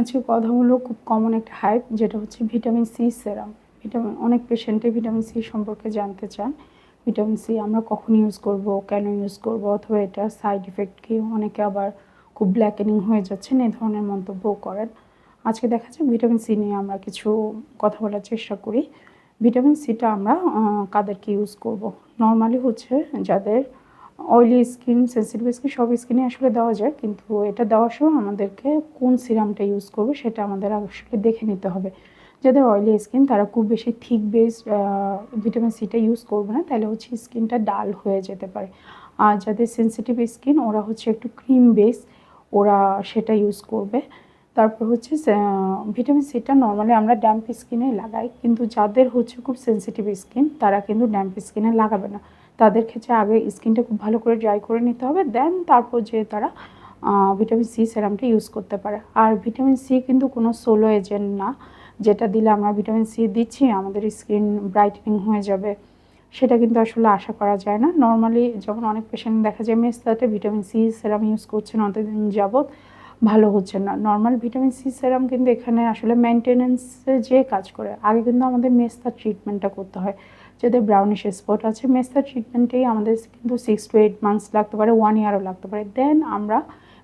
আজকে কথা হলো খুব কমন একটা হাইপ যেটা হচ্ছে ভিটামিন সি সেরাম ভিটামিন অনেক পেশেন্টে ভিটামিন সি সম্পর্কে জানতে চান। ভিটামিন সি আমরা কখন ইউজ করব, কেন ইউজ করব, অথবা এটা সাইড ইফেক্ট কি? অনেকে আবার খুব ব্ল্যাকেনিং হয়ে যাচ্ছেন, এই ধরনের মন্তব্য করেন। আজকে দেখা যায় ভিটামিন সি নিয়ে আমরা কিছু কথা বলার চেষ্টা করি। ভিটামিন সিটা আমরা কাদেরকে ইউজ করব? নর্মালি হচ্ছে যাদের অয়েলি স্কিন সেন্সিটিভ স্কিন সব স্কিনে আসলে দেওয়া যায়। কিন্তু এটা দেওয়ার সময় আমাদেরকে কোন সিরামটা ইউজ করব সেটা আমাদের আসলে দেখে নিতে হবে। যাদের অয়েলি স্কিন তারা খুব বেশি থিক বেস ভিটামিন সিটা ইউজ করবে না, তাহলে হচ্ছে স্কিনটা ডাল হয়ে যেতে পারে। আর যাদের সেন্সিটিভ স্কিন ওরা হচ্ছে একটু ক্রিম বেস ওরা সেটা ইউজ করবে। তারপর হচ্ছে ভিটামিন সিটা নর্মালি আমরা ড্যাম্প স্কিনে লাগাই, কিন্তু যাদের হচ্ছে খুব সেন্সিটিভ স্কিন তারা কিন্তু ড্যাম্প স্কিনে লাগাবে না। তাদের ক্ষেত্রে আগে স্কিনটা খুব ভালো করে ড্রাই করে নিতে হবে দেন তারপর যে তারা ভিটামিন সি সেরামটা ইউজ করতে পারে। আর ভিটামিন সি কিন্তু কোনো সোলো এজেন্ট না, যেটা দিলে আমরা ভিটামিন সি দিচ্ছি, আমাদের স্কিন ব্রাইটেনিং হয়ে যাবে। সেটা কিন্তু আসলে আশা করা যায় না। নর্মালি যখন অনেক পেশেন্ট দেখা যায় মেস্তাতে ভিটামিন সি সেরাম ইউজ করছেন অতদিন যাবৎ ভালো হচ্ছে না। নর্মাল ভিটামিন সি সেরাম কিন্তু এখানে আসলে মেনটেনেন্সে যে কাজ করে। আগে কিন্তু আমাদের মেস্তার ট্রিটমেন্টটা করতে হয়। যাদের ব্রাউনিশ স্পট আছে, মেস্তার ট্রিটমেন্টেই আমাদের কিন্তু সিক্স টু এইট মান্থস লাগতে পারে ওয়ান ইয়ারও লাগতে পারে। দেন আমরা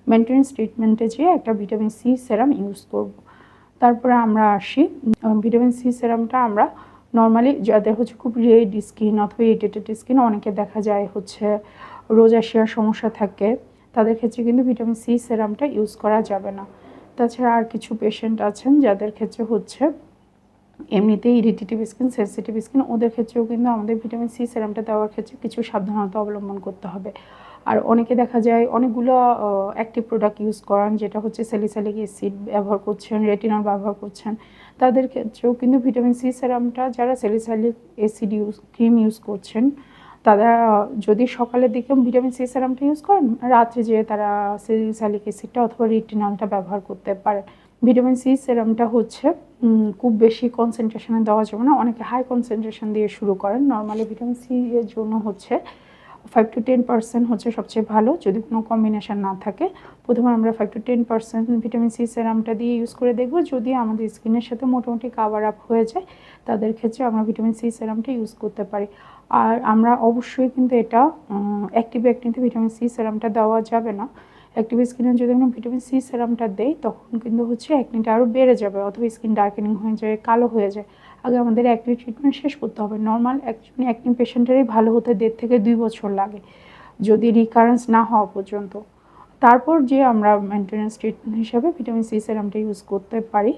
মেনটেন্স ট্রিটমেন্টে যেয়ে একটা ভিটামিন সি সেরাম ইউজ করব। তারপরে আমরা আসি ভিটামিন সি সেরামটা আমরা নর্মালি যাদের হচ্ছে খুব রেড স্কিন অথবা ইরিটেটেড স্কিন অনেকে দেখা যায় হচ্ছে রোজাশিয়ার সমস্যা থাকে। তাদের ক্ষেত্রে কিন্তু ভিটামিন সি সেরামটা ইউজ করা যাবে না। তাছাড়া আর কিছু পেশেন্ট আছেন যাদের ক্ষেত্রে হচ্ছে এমনিতেই ইরিটেটিভ স্কিন সেন্সিটিভ স্কিন ওদের ক্ষেত্রেও কিন্তু আমাদের ভিটামিন সি সেরামটা দেওয়ার ক্ষেত্রে কিছু সাবধানতা অবলম্বন করতে হবে। আর অনেকে দেখা যায় অনেকগুলো অ্যাক্টিভ প্রোডাক্ট ইউজ করান, যেটা হচ্ছে স্যালিসালিক অ্যাসিড ব্যবহার করছেন রেটিনল ব্যবহার করছেন। তাদের ক্ষেত্রেও কিন্তু ভিটামিন সি সেরামটা যারা salicylic acid use cream use করছেন তারা যদি সকালের দিকে ভিটামিন সি সেরামটা ইউজ করেন, রাত্রে যেয়ে তারা স্যালিক অ্যাসিডটা অথবা রিটিনলটা ব্যবহার করতে পারেন ভিটামিন সি সেরামটা হচ্ছে খুব বেশি কনসেন্ট্রেশনে দেওয়া যাবে না, অনেকে হাই কনসেন্ট্রেশন দিয়ে শুরু করেন। নর্মালি ভিটামিন সি এর জন্য হচ্ছে ফাইভ টু টেন পার্সেন্ট হচ্ছে সবচেয়ে ভালো। যদি কোনো কম্বিনেশান না থাকে, প্রথমে আমরা five to ten percent vitamin C সেরামটা দিয়ে ইউজ করে দেখব। যদি আমাদের স্কিনের সাথে মোটামুটি কাভার আপ হয়ে যায়, তাদের ক্ষেত্রে আমরা ভিটামিন সি সেরামটা ইউজ করতে পারি। আর আমরা অবশ্যই কিন্তু এটা অ্যাক্টিভ অ্যাক্টিভ ভিটামিন সি সেরামটা দেওয়া যাবে না। অ্যাক্টিভ স্কিনে যদি আমরা ভিটামিন সি সেরামটা দেই, তখন কিন্তু হচ্ছে অ্যাকনিটা আরও বেড়ে যাবে অথবা স্কিন ডার্কেনিং হয়ে যায়, কালো হয়ে যায়। আগে আমাদের অ্যাকনি ট্রিটমেন্ট শেষ করতে হবে। নর্মাল একজন অ্যাকনি পেশেন্টেরই ভালো হতে দেড় থেকে দুই বছর লাগে, যদি রিকারেন্স না হওয়া পর্যন্ত। তারপর যে আমরা মেনটেন্যান্স ট্রিটমেন্ট হিসাবে ভিটামিন সি সেরামটা ইউজ করতে পারি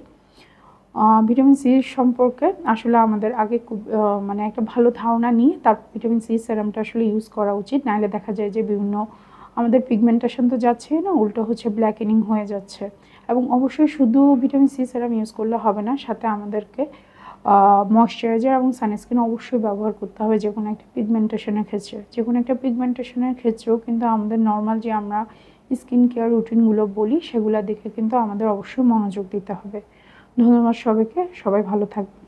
ভিটামিন সি সম্পর্কে আসলে আমাদের আগে খুব মানে একটা ভালো ধারণা নিয়ে তারপর ভিটামিন সি সেরামটা আসলে ইউজ করা উচিত। নাহলে দেখা যায় যে বিভিন্ন আমাদের পিগমেন্টেশন তো যাচ্ছেই না, উল্টো হচ্ছে ব্ল্যাকেনিং হয়ে যাচ্ছে। এবং অবশ্যই শুধু ভিটামিন সি সেরাম ইউজ করলে হবে না, সাথে আমাদেরকে ময়শ্চারাইজার এবং সানস্ক্রিন অবশ্যই ব্যবহার করতে হবে যে কোনো একটা পিগমেন্টেশনের ক্ষেত্রে। যে কোনো একটা পিগমেন্টেশনের ক্ষেত্রেও কিন্তু আমাদের নর্মাল যে আমরা স্কিন কেয়ার রুটিনগুলো বলি, সেগুলো দেখে কিন্তু আমাদের অবশ্যই মনোযোগ দিতে হবে। ধন্যবাদ সবাইকে, সবাই ভালো থাকবে